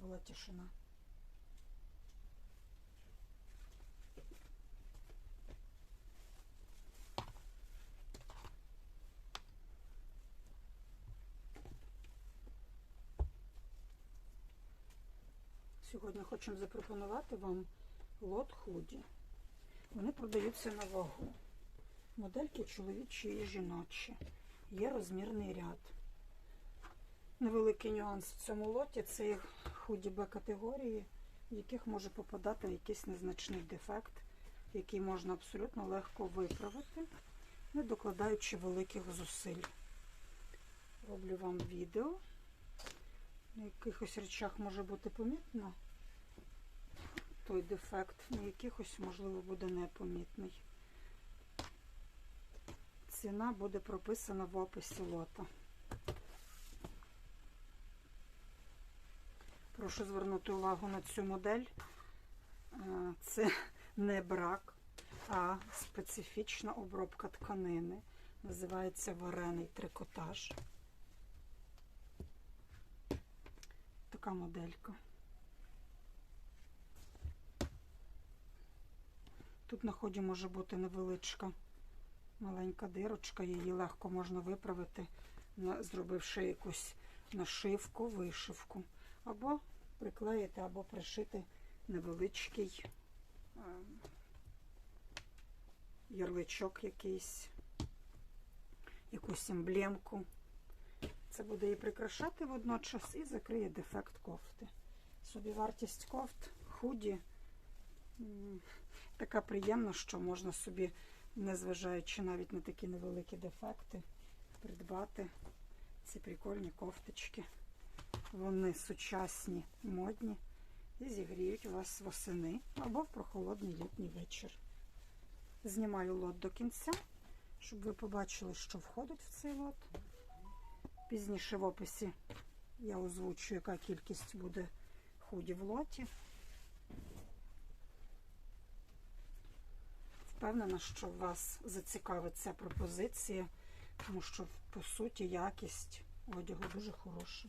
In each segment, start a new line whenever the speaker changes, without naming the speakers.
була тишина. Сьогодні хочемо запропонувати вам лот худі. Вони продаються на вагу. Модельки чоловічі і жіночі. Є розмірний ряд. Невеликий нюанс в цьому лоті це їх худі Б категорії, в яких може попадати якийсь незначний дефект, який можна абсолютно легко виправити, не докладаючи великих зусиль. Роблю вам відео. На якихось речах може бути помітно той дефект, на якихось, можливо, буде непомітний. Ціна буде прописана в описі лота. Прошу звернути увагу на цю модель. Е, Це не брак, а специфічна обробка тканини. Називається варений трикотаж. Така моделька. Тут на ході може бути невеличка маленька дирочка, її легко можна виправити, зробивши якусь нашивку, вишивку. Або приклеїти, або пришити невеличкий ярличок якийсь, якусь емблемку. Це буде і прикрашати водночас, і закриє дефект кофти. Собівартість кофт, худі така приємна, що можна собі, незважаючи навіть на такі невеликі дефекти, придбати ці прикольні кофточки. Вони сучасні, модні і зігріють вас восени або в прохолодний літній вечір. Знімаю лот до кінця, щоб ви побачили, що входить в цей лот. Пізніше в описі я озвучу, яка кількість буде худі в лоті. Впевнена, що вас зацікавить ця пропозиція, тому що по суті якість одягу дуже хороша.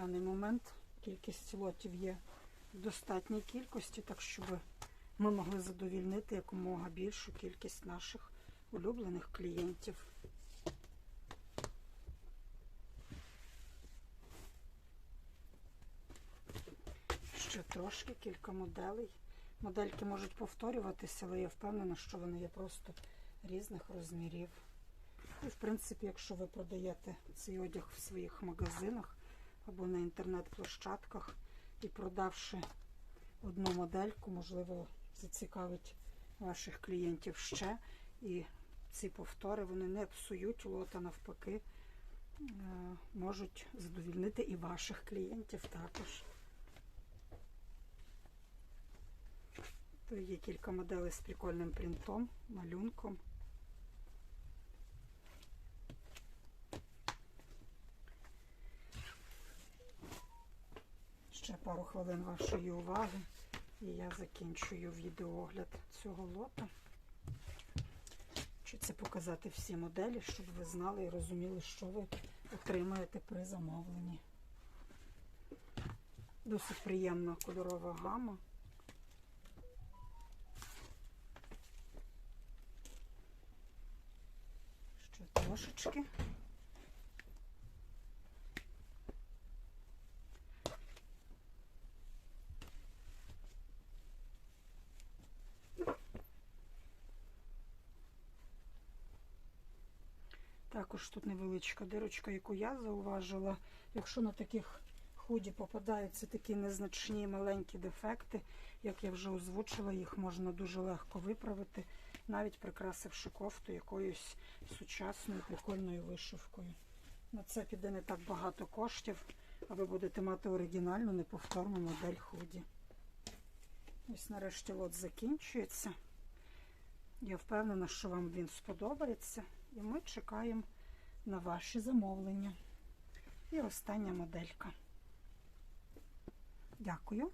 даний момент кількість лотів є в достатній кількості, так щоб ми могли задовільнити якомога більшу кількість наших улюблених клієнтів. Ще трошки, кілька моделей. Модельки можуть повторюватися, але я впевнена, що вони є просто різних розмірів. І, в принципі, якщо ви продаєте цей одяг в своїх магазинах або на інтернет-площадках і продавши одну модельку, можливо, зацікавить ваших клієнтів ще. І ці повтори вони не псують лота, навпаки, е, можуть задовільнити і ваших клієнтів також. То є кілька моделей з прикольним принтом, малюнком. Ще пару хвилин вашої уваги, і я закінчую відеоогляд цього лота. Хочеться показати всі моделі, щоб ви знали і розуміли, що ви отримаєте при замовленні. Досить приємна кольорова гама. Ще трошечки. Також тут невеличка дирочка, яку я зауважила. Якщо на таких худі попадаються такі незначні маленькі дефекти, як я вже озвучила, їх можна дуже легко виправити, навіть прикрасивши кофту якоюсь сучасною прикольною вишивкою. На це піде не так багато коштів, а ви будете мати оригінальну неповторну модель худі. Ось нарешті лот закінчується. Я впевнена, що вам він сподобається. І ми чекаємо на ваші замовлення. І остання моделька. Дякую.